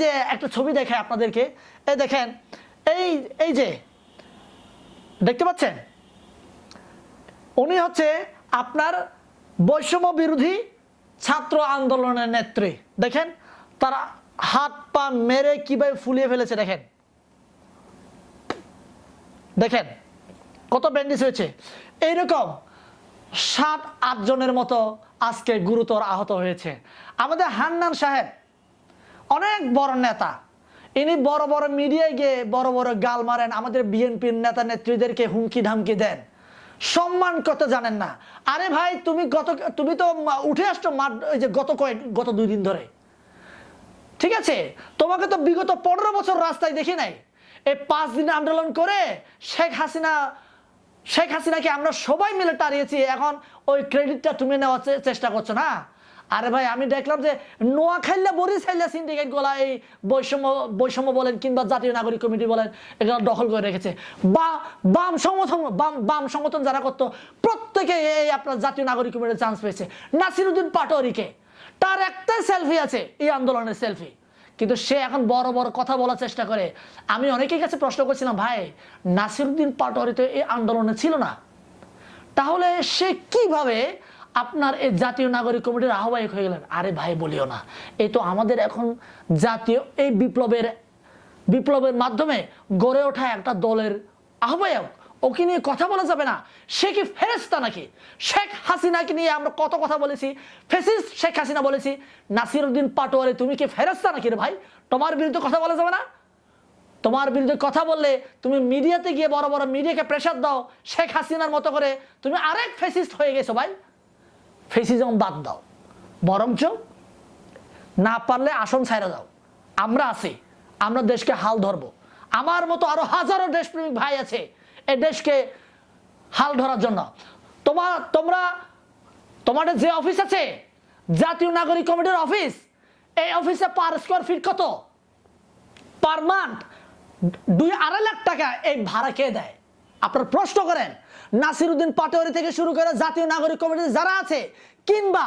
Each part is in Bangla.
যে একটা ছবি দেখায় আপনাদেরকে। এই দেখেন, এই এই যে, দেখতে পাচ্ছেন? উনি হচ্ছে আপনার বৈষম্য বিরোধী ছাত্র আন্দোলনের নেত্রী। দেখেন, তারা হাত পা মেরে কীভাবে ফুলিয়ে ফেলেছে, দেখেন। দেখেন, কত ব্যান্ডেজ হয়েছে। এইরকম সাত, আট জনের মতো আজকে গুরুতর আহত হয়েছে। আমাদের হান্নান সাহেব অনেক বড় নেতা। ইনি বড় বড় মিডিয়ায় গিয়ে বড় বড় গাল মারেন, আমাদের বিএনপির নেতা নেত্রীদেরকে হুমকি ধামকি দেন। সম্মান কত জানেন না। আরে ভাই, তুমি গত, তুমি তো উঠে আসছো ওই যে গত কয়েক, গত দুই দিন ধরে। ঠিক আছে? তোমাকে তো বিগত পনেরো বছর রাস্তায় দেখি নাই। এই পাঁচ দিন আন্দোলন করে শেখ হাসিনা, শেখ হাসিনাকে আমরা সবাই মিলে টারিয়েছি এখন ওই ক্রেডিটটা তুমি নেওয়ার চেষ্টা করছ না? আরে ভাই, আমি দেখলাম যে নোয়াখাইল্লা বরিশাইল্লা সিন্ডিকেটগুলা এই বৈষম্য বৈষম্য বলেন কিংবা জাতীয় নাগরিক কমিটি বলেন, এগুলো দখল করে রেখেছে। বা বাম সংগঠন বাম বাম সংগঠন যারা করতো, প্রত্যেকে এই আপনার জাতীয় নাগরিক কমিটির চান্স পেয়েছে। নাসিরুদ্দিন পাটোয়ারিকে। তার একটাই সেলফি আছে, এই আন্দোলনের সেলফি কিন্তু সে এখন বড় বড় কথা বলার চেষ্টা করে। আমি অনেকের কাছে প্রশ্ন করছিলাম, ভাই, নাসিরুদ্দিন পাটোয়ারি তো এই আন্দোলনে ছিল না। তাহলে সে কীভাবে আপনার এই জাতীয় নাগরিক কমিটির আহ্বায়ক হয়ে গেলেন। আরে ভাই, বলিও না। এই তো আমাদের এখন জাতীয়, এই বিপ্লবের বিপ্লবের মাধ্যমে গড়ে ওঠা একটা দলের আহ্বায়ক। ওকে নিয়ে কথা বলা যাবে না। সে কি ফেরেস্তা নাকি? শেখ হাসিনাকে নিয়ে আমরা কত কথা বলেছি। ফেসিস শেখ হাসিনা বলেছি। নাসিরুদ্দিন পাটোয়ারি, তুমি কি ফেরেস্তা নাকি রে ভাই? তোমার বিরুদ্ধে কথা বলা যাবে না? তোমার বিরুদ্ধে কথা বললে তুমি মিডিয়াতে গিয়ে বড় বড় মিডিয়াকে প্রেশার দাও। শেখ হাসিনার মতো করে তুমি আরেক ফেসিস্ট হয়ে গেছো ভাই। ফেসিজম বাদ দাও। বরঞ্চ না পারলে আসন ছাইরা দাও আমরা আছি, আমরা দেশকে হাল ধরবো। আমার মতো আরও হাজারো দেশপ্রেমিক ভাই আছে এই দেশকে হাল ধরার জন্য। তোমার তোমরা, তোমাদের যে অফিস আছে, জাতীয় নাগরিক কমিটির অফিস, এই অফিসে পার স্কোয়ার ফিট কত? পার মান্থ দুই আড়াই লাখ টাকা এই ভাড়া কে দেয়? আপনার প্রশ্ন করেন, নাসিরুদ্দিন পাটোয়ারি থেকে শুরু করে জাতীয় নাগরিক কমিটি যারা আছে, কিংবা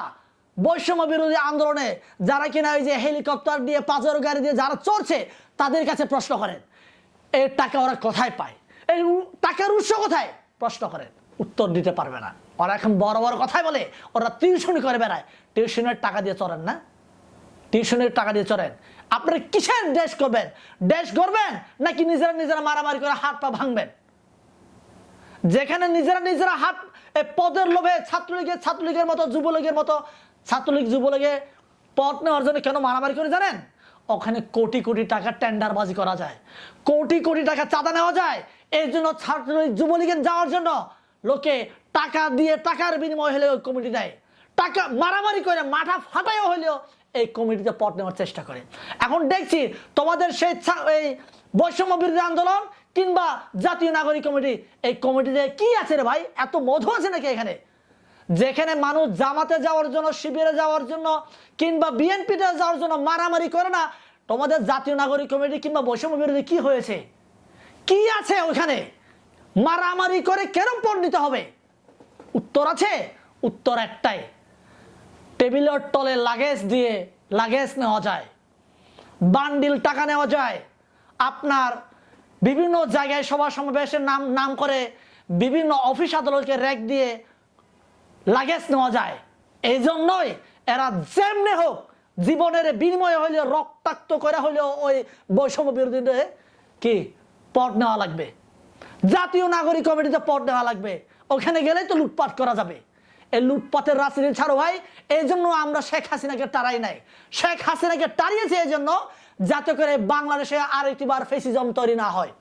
বৈষম্য বিরোধী আন্দোলনে যারা কিনা ওই যে হেলিকপ্টার দিয়ে পাঁচর গাড়ি দিয়ে যারা চড়ছে, তাদের কাছে প্রশ্ন করেন এই টাকা ওরা কোথায় পায়? এই টাকার উৎস কোথায়? প্রশ্ন করেন, উত্তর দিতে পারবে না। ওরা এখন বড় বড় কথাই বলে, ওরা টিউশনি করে বেড়ায়। টিউশনের টাকা দিয়ে চড়েন না? টিউশনের টাকা দিয়ে চড়েন। আপনারা কিসের দেশ করবেন? দেশ করবেন নাকি নিজেরা নিজেরা মারামারি করে হাত পা ভাঙবেন? যেখানে নিজেরা নিজেরা হাত পদের লোভে ছাত্রলীগের ছাত্রলীগের মতো, যুবলীগের মতো, ছাত্রলীগ, যুবলীগে পদ নেওয়ার জন্য কেন মারামারি করে জানেন? ওখানে কোটি কোটি টাকা টেন্ডারবাজি করা যায়। কোটি কোটি টাকা চাঁদা নেওয়া যায়। এই জন্য ছাত্রলীগ, যুবলীগের যাওয়ার জন্য লোকে টাকা দিয়ে টাকার বিনিময় হলে ওই কমিটি দেয়। টাকা মারামারি করে মাথা ফাটাইও হলেও এই কমিটিতে পদ নেওয়ার চেষ্টা করে। এখন দেখছি তোমাদের সেই এই বৈষম্য বিরোধী আন্দোলন কিংবা জাতীয় নাগরিক কমিটি, এই কমিটিতে কি আছে রে ভাই? এত মধু আছে নাকি এখানে? যেখানে মানুষ জামাতে যাওয়ার জন্য, শিবিরে যাওয়ার জন্য, কিংবা বিএনপিতে যাওয়ার জন্য মারামারি করে না, তোমাদের জাতীয় নাগরিক কমিটি কিংবা বৈষম্য বিরোধী কি হয়েছে? কি আছে ওখানে? মারামারি করে কেন পণ্ডিত হবে? উত্তর আছে, উত্তর একটাই। টেবিলের তলে লাগেজ দিয়ে লাগেজ নেওয়া যায়। বান্ডিল টাকা নেওয়া যায়। আপনার বিভিন্ন জায়গায় সভা সমাবেশের নাম নাম করে বিভিন্ন অফিস আদালতকে র্যাক দিয়ে লাগেজ নেওয়া যায়। এই জন্যই এরা যেমনে হোক জীবনের বিনিময়ে হইলে রক্তাক্ত করে হইলেও ওই বৈষম্য বিরোধীদের কি পদ নেওয়া লাগবে? জাতীয় নাগরিক কমিটিতে পদ নেওয়া লাগবে। ওখানে গেলেই তো লুটপাট করা যাবে। এই লুটপাটের রাজনীতি ছাড়ো ভাই, এই জন্য আমরা শেখ হাসিনাকে তাড়াই নাই। শেখ হাসিনাকে তাড়িয়েছে এই জন্য যাতে করে বাংলাদেশে আর একটিবার ফেসিজম তৈরি না হয়।